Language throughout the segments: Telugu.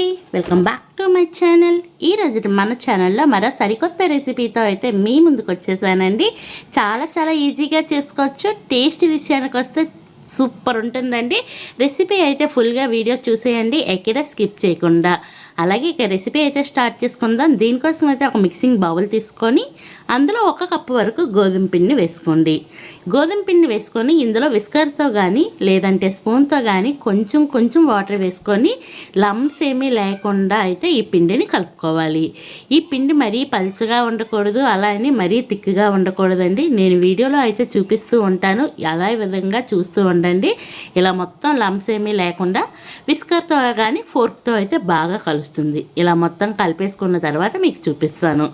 అండి. Welcome back to my channel ఈ రోజు మన ఛానల్లో మరో సరికొత్త రెసిపీతో అయితే మీ ముందుకు వచ్చేసానండి. చాలా చాలా ఈజీగా చేసుకోవచ్చు. టేస్ట్ విషయానికి వస్తే సూపర్ ఉంటుందండి. రెసిపీ అయితే ఫుల్గా వీడియో చూసేయండి. ఎక్కడ స్కిప్ చేయకుండా. అలాగే ఇక రెసిపీ అయితే స్టార్ట్ చేసుకుందాం. దీనికోసం అయితే ఒక మిక్సింగ్ బౌల్ తీసుకొని అందులో ఒక కప్పు వరకు గోధుమ పిండి వేసుకోండి. గోధుమ పిండి వేసుకొని ఇందులో విస్కర్తో కానీ లేదంటే స్పూన్తో కానీ కొంచెం కొంచెం వాటర్ వేసుకొని లమ్స్ ఏమీ లేకుండా అయితే ఈ పిండిని కలుపుకోవాలి. ఈ పిండి మరీ పలుచగా ఉండకూడదు అలా అని మరీ తిక్కుగా ఉండకూడదండి. నేను వీడియోలో అయితే చూపిస్తూ ఉంటాను. అలా విధంగా చూస్తూ ఉండండి. ఇలా మొత్తం లమ్స్ ఏమీ లేకుండా విస్కర్తో కానీ ఫోర్క్తో అయితే బాగా కలుస్తుంది. ఇలా మొత్తం కలిపేసుకున్న తర్వాత మీకు చూపిస్తాను.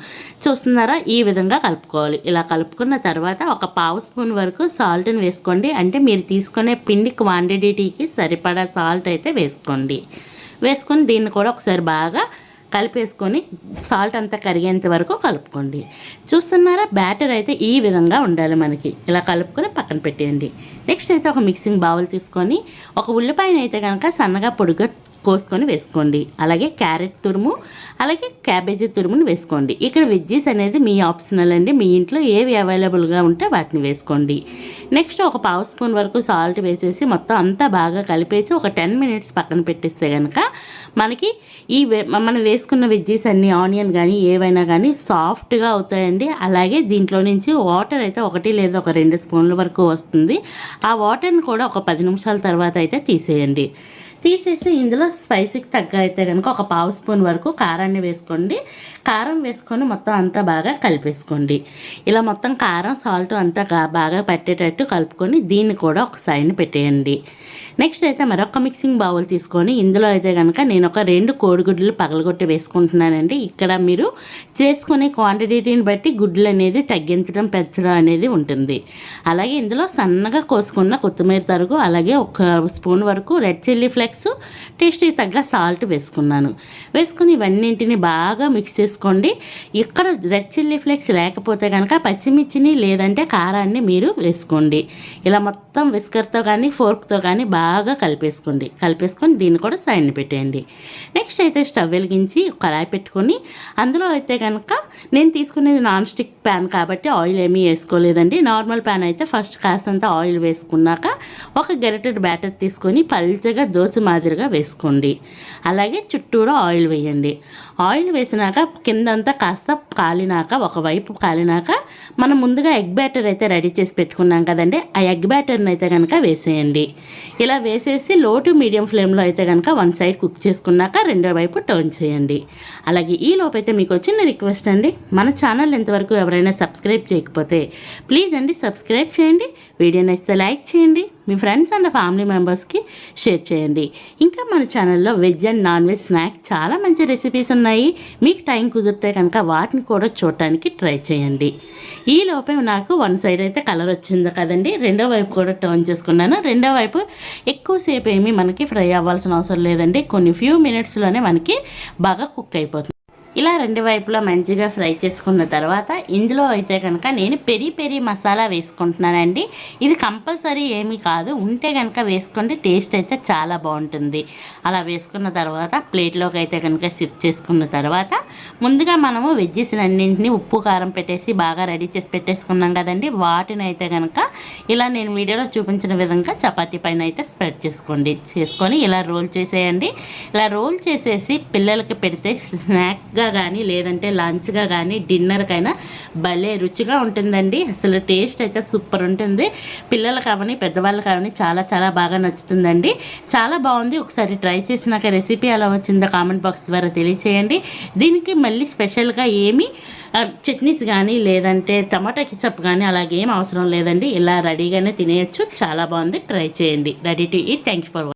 చూస్తున్నారా? ఈ విధంగా కలుపుకోవాలి. ఇలా కలుపుకున్న తర్వాత ఒక పావు స్పూన్ వరకు సాల్ట్ని వేసుకోండి. అంటే మీరు తీసుకునే పిండి క్వాంటిటీకి సరిపడా సాల్ట్ అయితే వేసుకోండి. వేసుకొని దీన్ని కూడా ఒకసారి బాగా కలిపేసుకొని సాల్ట్ అంతా కరిగేంత వరకు కలుపుకోండి. చూస్తున్నారా? బ్యాటర్ అయితే ఈ విధంగా ఉండాలి మనకి. ఇలా కలుపుకొని పక్కన పెట్టేయండి. నెక్స్ట్ అయితే ఒక మిక్సింగ్ బౌల్ తీసుకొని ఒక ఉల్లిపాయనైతే కనుక సన్నగా పొడిగా కోసుకొని వేసుకోండి. అలాగే క్యారెట్ తురుము అలాగే క్యాబేజీ తురుమును వేసుకోండి. ఇక్కడ వెజ్జీస్ అనేది మీ ఆప్షనల్ అండి. మీ ఇంట్లో ఏవి అవైలబుల్గా ఉంటే వాటిని వేసుకోండి. నెక్స్ట్ ఒక పావు స్పూన్ వరకు సాల్ట్ వేసేసి మొత్తం అంతా బాగా కలిపేసి ఒక టెన్ మినిట్స్ పక్కన పెట్టేస్తే కనుక మనకి ఈ మనం వేసుకున్న వెజ్జీస్ అన్ని ఆనియన్ కానీ ఏవైనా కానీ సాఫ్ట్గా అవుతాయండి. అలాగే దీంట్లో నుంచి వాటర్ అయితే ఒకటి లేదా ఒక రెండు స్పూన్ల వరకు వస్తుంది. ఆ వాటర్ని కూడా ఒక పది నిమిషాల తర్వాత అయితే తీసేయండి. తీసేసి ఇందులో స్పైసీకి తగ్గ అయితే కనుక ఒక పావు స్పూన్ వరకు కారాన్ని వేసుకోండి. కారం వేసుకొని మొత్తం అంతా బాగా కలిపేసుకోండి. ఇలా మొత్తం కారం సాల్ట్ అంతా బాగా పట్టేటట్టు కలుపుకొని దీన్ని కూడా ఒక సైన్ పెట్టేయండి. నెక్స్ట్ అయితే మరొక మిక్సింగ్ బౌల్ తీసుకొని ఇందులో అయితే కనుక నేను ఒక రెండు కోడిగుడ్లు పగలగొట్టి వేసుకుంటున్నానండి. ఇక్కడ మీరు చేసుకునే క్వాంటిటీని బట్టి గుడ్లు అనేది తగ్గించడం పెంచడం అనేది ఉంటుంది. అలాగే ఇందులో సన్నగా కోసుకున్న కొత్తిమీర తరుగు అలాగే ఒక స్పూన్ వరకు రెడ్ చిల్లీ ఫ్లేక్స్ టేస్ట్కి తగ్గ సాల్ట్ వేసుకున్నాను. వేసుకుని ఇవన్నింటిని బాగా మిక్స్ చేసుకోండి. ఇక్కడ రెడ్ చిల్లీ ఫ్లేక్స్ లేకపోతే కనుక పచ్చిమిర్చిని లేదంటే కారాన్ని మీరు వేసుకోండి. ఇలా మొత్తం విస్కర్తో కానీ ఫోర్క్తో కానీ బాగా కలిపేసుకోండి. కలిపేసుకొని దీన్ని కూడా సైన్ పెట్టేయండి. నెక్స్ట్ అయితే స్టవ్ వెలిగించి కళాయి పెట్టుకొని అందులో అయితే కనుక నేను తీసుకునేది నాన్ స్టిక్ ప్యాన్ కాబట్టి ఆయిల్ ఏమీ వేసుకోలేదండి. నార్మల్ ప్యాన్ అయితే ఫస్ట్ కాస్తంత ఆయిల్ వేసుకున్నాక ఒక గరిటెడ్ బ్యాటర్ తీసుకొని పల్చగా దోశ మాదిరిగా వేసుకోండి. అలాగే చుట్టూరా ఆయిల్ వేయండి. ఆయిల్ వేసినాక కిందంతా కాస్త కాలినాక ఒకవైపు కాలినాక మనం ముందుగా ఎగ్ బ్యాటర్ అయితే రెడీ చేసి పెట్టుకున్నాం కదండి. ఆ ఎగ్ బ్యాటర్ని అయితే కనుక వేసేయండి. ఇలా వేసేసి లో టు మీడియం ఫ్లేమ్లో అయితే కనుక వన్ సైడ్ కుక్ చేసుకున్నాక రెండో వైపు టర్న్ చేయండి. అలాగే ఈ లోపైతే మీకు వచ్చిన రిక్వెస్ట్ అండి. మన ఛానల్ ఎంతవరకు ఎవరైనా సబ్స్క్రైబ్ చేయకపోతే ప్లీజ్ అండి సబ్స్క్రైబ్ చేయండి. వీడియో నచ్చితే లైక్ చేయండి. మీ ఫ్రెండ్స్ అండ్ ఫ్యామిలీ మెంబర్స్కి షేర్ చేయండి. ఇంకా మన ఛానల్లో veg and non veg snacks చాలా మంచి రెసిపీస్ ఉన్నాయి. మీకు టైం కుదిరితే కనుక వాటిని కూడా చూడటానికి ట్రై చేయండి. ఈ లోపే నాకు వన్ సైడ్ అయితే కలర్ వచ్చింది కదండి. రెండో వైపు కూడా టర్న్ చేసుకున్నాను. రెండో వైపు ఎక్కువసేపు ఏమీ మనకి ఫ్రై అవ్వాల్సిన అవసరం లేదండి. కొన్ని ఫ్యూ మినిట్స్లోనే మనకి బాగా కుక్ అయిపోతుంది. ఇలా రెండు వైపులా మంచిగా ఫ్రై చేసుకున్న తర్వాత ఇందులో అయితే కనుక నేను పెరి పెరి మసాలా వేసుకుంటున్నానండి. ఇది కంపల్సరీ ఏమీ కాదు. ఉంటే కనుక వేసుకోండి. టేస్ట్ అయితే చాలా బాగుంటుంది. అలా వేసుకున్న తర్వాత ప్లేట్లోకి అయితే కనుక షిఫ్ట్ చేసుకున్న తర్వాత ముందుగా మనము వెజ్జెస్ అన్నింటినీ ఉప్పు కారం పెట్టేసి బాగా రెడీ చేసి పెట్టేసుకున్నాం కదండి. వాటిని అయితే కనుక ఇలా నేను వీడియోలో చూపించిన విధంగా చపాతీ పైన అయితే స్ప్రెడ్ చేసుకోండి. చేసుకొని ఇలా రోల్ చేసేయండి. ఇలా రోల్ చేసేసి పిల్లలకి పెడితే స్నాక్గా కానీ లేదంటే లంచ్గా కానీ డిన్నర్కైనా భలే రుచిగా ఉంటుందండి. అసలు టేస్ట్ అయితే సూపర్ ఉంటుంది. పిల్లలు కావని పెద్దవాళ్ళు కావని చాలా చాలా బాగా నచ్చుతుందండి. చాలా బాగుంది. ఒకసారి ట్రై చేసినాక రెసిపీ ఎలా వచ్చిందో కామెంట్ బాక్స్ ద్వారా తెలియచేయండి. దీనికి మళ్ళీ స్పెషల్గా ఏమీ చట్నీస్ కానీ లేదంటే టమాటా కిచప్ కానీ అలాగేం అవసరం లేదండి. ఇలా రెడీగానే తినేయచ్చు. చాలా బాగుంది. ట్రై చేయండి. Ready to eat. Thank you for